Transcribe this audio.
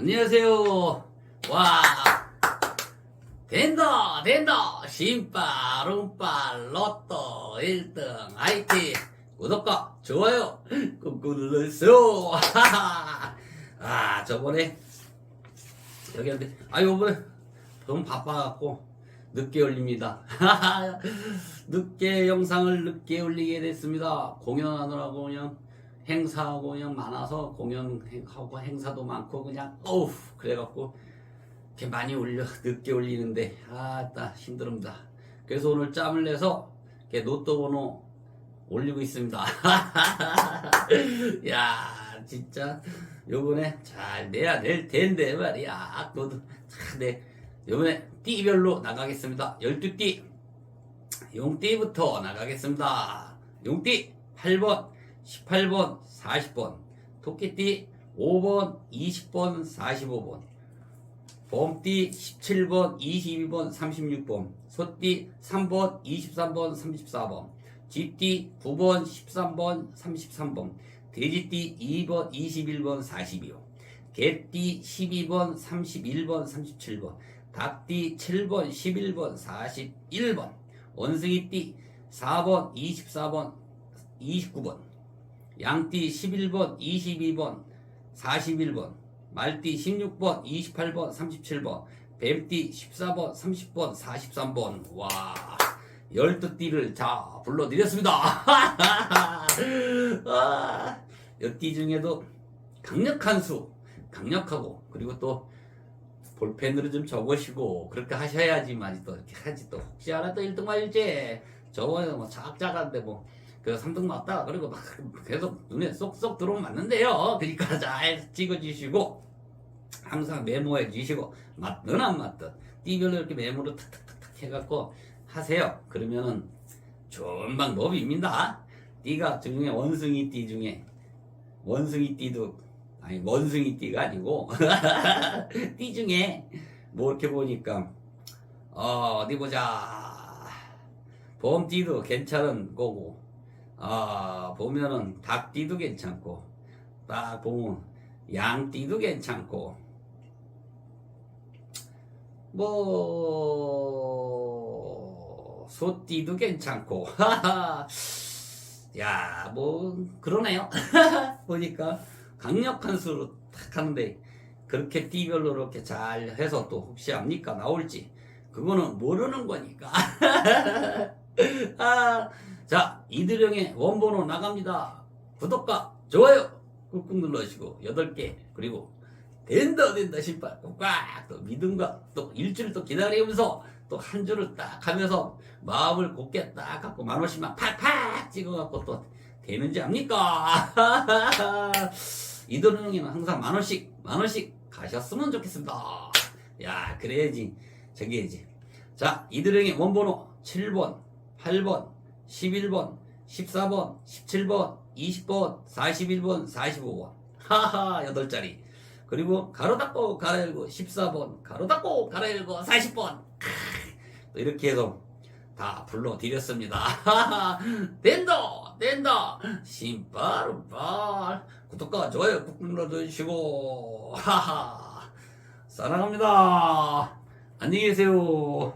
안녕하세요. 와. 된다, 된다. 신발, 운발, 로또, 1등, IT. 구독과 좋아요 꾹꾹 눌러주세요. 아, 저번에, 여기 한데, 아, 요번에 너무 바빠갖고, 늦게 올립니다. 늦게 영상을 늦게 올리게 됐습니다. 공연하느라고 그냥 행사하고 그냥 많아서 공연하고 행사도 많고 그냥 어우 그래갖고 이렇게 많이 올려 늦게 올리는데 아따 힘듭니다. 그래서 오늘 짬을 내서 이렇게 로또 번호 올리고 있습니다. 야 진짜 요번에 잘 내야 될 텐데 말이야. 너도 네 요번에 띠별로 나가겠습니다. 12띠 용띠부터 나가겠습니다. 용띠 8번 18번, 40번, 토끼띠 5번, 20번, 45번, 봄띠 17번, 22번, 36번, 소띠 3번, 23번, 34번, 쥐띠 9번, 13번, 33번, 돼지띠 2번, 21번, 42번, 개띠 12번, 31번, 37번, 닭띠 7번, 11번, 41번, 원숭이띠 4번, 24번, 29번, 양띠 11번, 22번, 41번, 말띠 16번, 28번, 37번, 뱀띠 14번, 30번, 43번. 와, 12띠를 자, 불러드렸습니다. 아, 여띠 중에도 강력한 수, 강력하고, 그리고 또 볼펜으로 좀 적으시고, 그렇게 하셔야지만 또 이렇게 하지 또, 혹시 또 1등 말일지. 저번에 뭐 작작한데 뭐, 그 3등 맞다. 그리고 막 계속 눈에 쏙쏙 들어오면 맞는데요. 그러니까 잘 찍어주시고, 항상 메모해 주시고, 맞든 안 맞든, 띠별로 이렇게 메모를 탁탁탁탁 해갖고 하세요. 그러면은 좋은 방법입니다. 띠가 중에 원숭이 띠 중에, 원숭이 띠도, 아니, 원숭이 띠가 아니고, 띠 중에, 뭐 이렇게 보니까, 어, 어디 보자. 봄띠도 괜찮은 거고, 아, 보면은 닭띠도 괜찮고, 딱 보면 양띠도 괜찮고, 뭐, 소띠도 괜찮고, 야, 뭐, 그러네요. 보니까 강력한 수로 탁 하는데, 그렇게 띠별로 이렇게 잘 해서 또 혹시 압니까? 나올지. 그거는 모르는 거니까. 아, 자, 이드령의 원본으로 나갑니다. 구독과 좋아요 꾹꾹 눌러주시고, 8개, 그리고 된다, 된다, 신발 꽉, 또 믿음과 또 일주일 또 기다리면서 또한 줄을 딱 하면서 마음을 곱게 딱 갖고 만 원씩만 팍팍 찍어갖고 또 되는지 압니까? 이드령이는 항상 만 원씩, 만 원씩 가셨으면 좋겠습니다. 야, 그래야지, 저기야지. 자, 이드령의 원번호 7번, 8번, 11번, 14번, 17번, 20번, 41번, 45번. 하하, 8자리. 그리고 가로 닫고 가로 열고 14번, 가로 닫고 가로 열고 40번. 또 이렇게 해서 다 불러드렸습니다. 된다, 된다. 신발, 운발. 구독과 좋아요 꾹 눌러주시고. 하하, 사랑합니다. 안녕히 계세요.